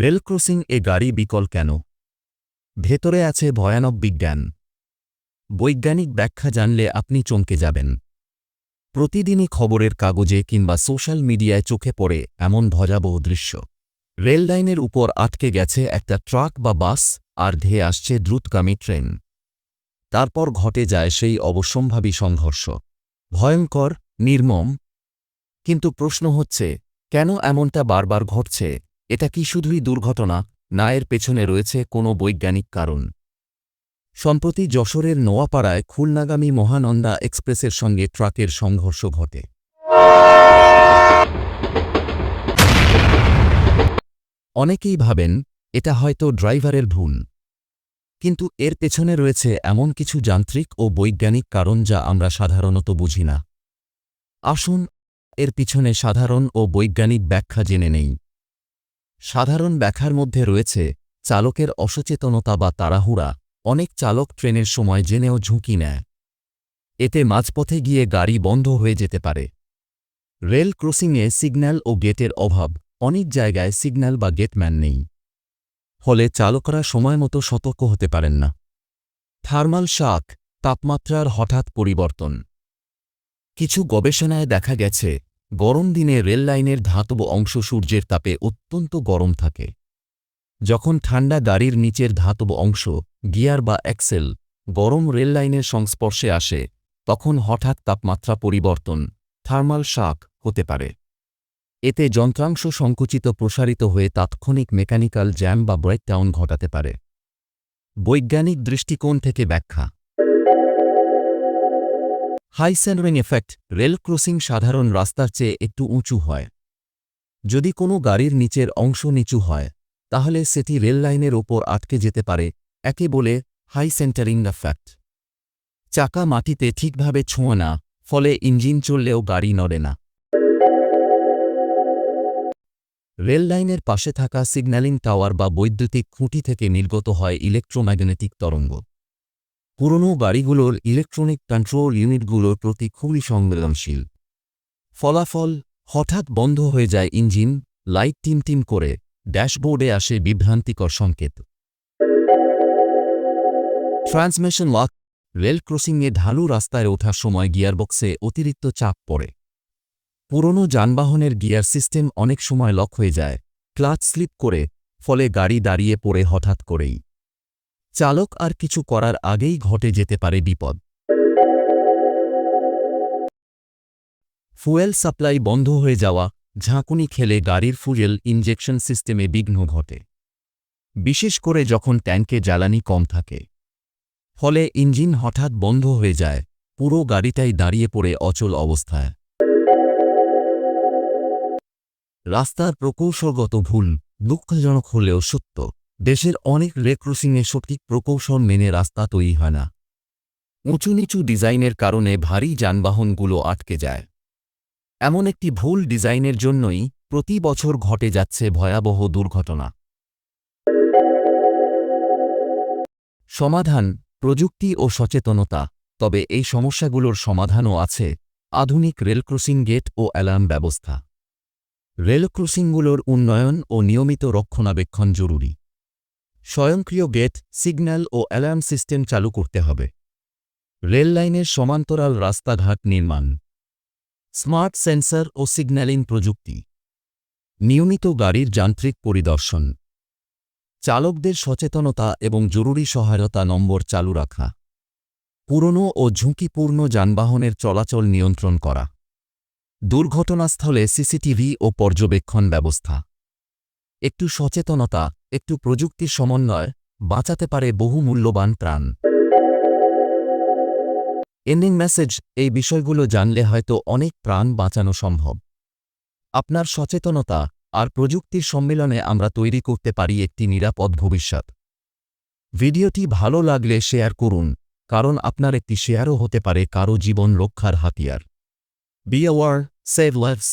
Rail crossing এ গাড়ি বিকল কেন? ভেতরে আছে ভয়ানক বিজ্ঞান। বৈজ্ঞানিক ব্যাখ্যা জানলে আপনি চমকে যাবেন। প্রতিদিনই খবরের কাগজে কিংবা সোশ্যাল মিডিয়ায় চোখে পড়ে এমন ভয়াবহ দৃশ্য। রেল লাইনের উপর আটকে গেছে একটা ট্রাক বা বাস, আর ধেয়ে আসছে দ্রুতগামী ট্রেন। তারপর ঘটে যায় সেই অবশ্যম্ভাবী সংঘর্ষ। ভয়ঙ্কর, নির্মম। কিন্তু প্রশ্ন হচ্ছে, কেন এমনটা বারবার ঘটছে? এটা কি শুধুই দুর্ঘটনা, না এর পেছনে রয়েছে কোনো বৈজ্ঞানিক কারণ? সম্প্রতি যশোরের নোয়াপাড়ায় খুলনাগামী মহানন্দা এক্সপ্রেসের সঙ্গে ট্রাকের সংঘর্ষ ঘটে। অনেকেই ভাবেন, এটা হয়তো ড্রাইভারের ভুল। কিন্তু এর পেছনে রয়েছে এমন কিছু যান্ত্রিক ও বৈজ্ঞানিক কারণ যা আমরা সাধারণত বুঝি না। আসুন, এর পিছনে সাধারণ ও বৈজ্ঞানিক ব্যাখ্যা জেনে নেই। সাধারণ ব্যাখ্যার মধ্যে রয়েছে, চালকের অসচেতনতা বা তাড়াহুড়া, অনেক চালক ট্রেনের সময় জেনেও ঝুঁকি নেয়। এতে মাঝপথে গিয়ে গাড়ি বন্ধ হয়ে যেতে পারে। রেল ক্রসিংয়ে সিগন্যাল ও গেটের অভাব, অনেক জায়গায় সিগন্যাল বা গেটম্যান নেই। ফলে চালকরা সময়মতো সতর্ক হতে পারেন না। থার্মাল শাক, তাপমাত্রার হঠাৎ পরিবর্তন। কিছু গবেষণায় দেখা গেছে গরম দিনে রেল লাইনের ধাতব অংশ সূর্যের তাপে অত্যন্ত গরম থাকে। যখন ঠান্ডা গাড়ির নিচের ধাতব অংশ, গিয়ার বা অ্যাক্সেল গরম রেল লাইনের সংস্পর্শে আসে, তখন হঠাৎ তাপমাত্রা পরিবর্তন, থার্মাল শাক হতে পারে। এতে যন্ত্রাংশ সংকুচিত প্রসারিত হয়ে তাৎক্ষণিক মেকানিক্যাল জ্যাম বা ব্রেকডাউন ঘটাতে পারে। বৈজ্ঞানিক দৃষ্টিকোণ থেকে ব্যাখ্যা হাই সেন্ডরিং এফেক্ট রেল ক্রসিং সাধারণ রাস্তার চেয়ে একটু উঁচু হয়। যদি কোনো গাড়ির নিচের অংশ নিচু হয়, তাহলে সেটি রেল লাইনের ওপর আটকে যেতে পারে, একে বলে হাই সেন্টারিং এফেক্ট। চাকা মাটিতে ঠিকভাবে ছোঁয় না, ফলে ইঞ্জিন চললেও গাড়ি নড়ে না। রেল লাইনের পাশে থাকা সিগন্যালিং টাওয়ার বা বৈদ্যুতিক খুঁটি থেকে নির্গত হয় ইলেকট্রোম্যাগনেটিক তরঙ্গ। পুরনো গাড়িগুলোর ইলেকট্রনিক কন্ট্রোল ইউনিটগুলোর প্রতি খুবই সংবেদনশীল। ফলাফল হঠাৎ বন্ধ হয়ে যায় ইঞ্জিন, লাইট টিমটিম করে ড্যাশবোর্ডে আসে বিভ্রান্তিকর সংকেত। ট্রান্সমিশন লক, রেল ক্রসিংয়ে ঢালু রাস্তায় ওঠার সময় গিয়ারবক্সে অতিরিক্ত চাপ পড়ে। পুরনো যানবাহনের গিয়ার সিস্টেম অনেক সময় লক হয়ে যায়, ক্লাচ স্লিপ করে, ফলে গাড়ি দাঁড়িয়ে পড়ে হঠাৎ করেই। চালক আর কিছু করার আগেই ঘটে যেতে পারে বিপদ। ফুয়েল সাপ্লাই বন্ধ হয়ে যাওয়া, ঝাঁকুনি খেলে গাড়ির ফুয়েল ইনজেকশন সিস্টেমে বিঘ্ন ঘটে। বিশেষ করে যখন ট্যাঙ্কে জ্বালানি কম থাকে। ফলে ইঞ্জিন হঠাৎ বন্ধ হয়ে যায়, পুরো গাড়িটাই দাঁড়িয়ে পড়ে অচল অবস্থায়। রাস্তার প্রকৌশলগত ভুল দুঃখজনক হলেও সত্য। দেশের অনেক রেক্রুসিংয়ে সঠিক প্রকৌশল মেনে রাস্তা তৈরি হয় না। উঁচু নিচু ডিজাইনের কারণে ভারী যানবাহনগুলো আটকে যায়। এমন একটি ভুল ডিজাইনের জন্যই প্রতি বছর ঘটে যাচ্ছে ভয়াবহ দুর্ঘটনা। সমাধান, প্রযুক্তি ও সচেতনতা। তবে এই সমস্যাগুলোর সমাধানও আছে আধুনিক রেল ক্রসিং গেট ও অ্যালার্ম ব্যবস্থা। রেল ক্রসিংগুলোর উন্নয়ন ও নিয়মিত রক্ষণাবেক্ষণ জরুরি। স্বয়ংক্রিয় গেট, সিগন্যাল ও অ্যালার্ম সিস্টেম চালু করতে হবে। রেল লাইনের সমান্তরাল রাস্তাঘাট নির্মাণ। স্মার্ট সেন্সর ও সিগন্যালিং প্রযুক্তি। নিয়মিত গাড়ির যান্ত্রিক পরিদর্শন। চালকদের সচেতনতা এবং জরুরি সহায়তা নম্বর চালু রাখা। পুরনো ও ঝুঁকিপূর্ণ যানবাহনের চলাচল নিয়ন্ত্রণ করা। দুর্ঘটনাস্থলে সিসিটিভি ও পর্যবেক্ষণ ব্যবস্থা। একটু সচেতনতা একটু প্রযুক্তির সমন্বয় বাঁচাতে পারে বহু মূল্যবান প্রাণ। এন্ডিং মেসেজ এই বিষয়গুলো জানলে হয়তো অনেক প্রাণ বাঁচানো সম্ভব। আপনার সচেতনতা আর প্রযুক্তির সম্মেলনে আমরা তৈরি করতে পারি একটি নিরাপদ ভবিষ্যৎ। ভিডিওটি ভালো লাগলে শেয়ার করুন, কারণ আপনার একটি শেয়ারও হতে পারে কারও জীবন রক্ষার হাতিয়ার। B hour save lives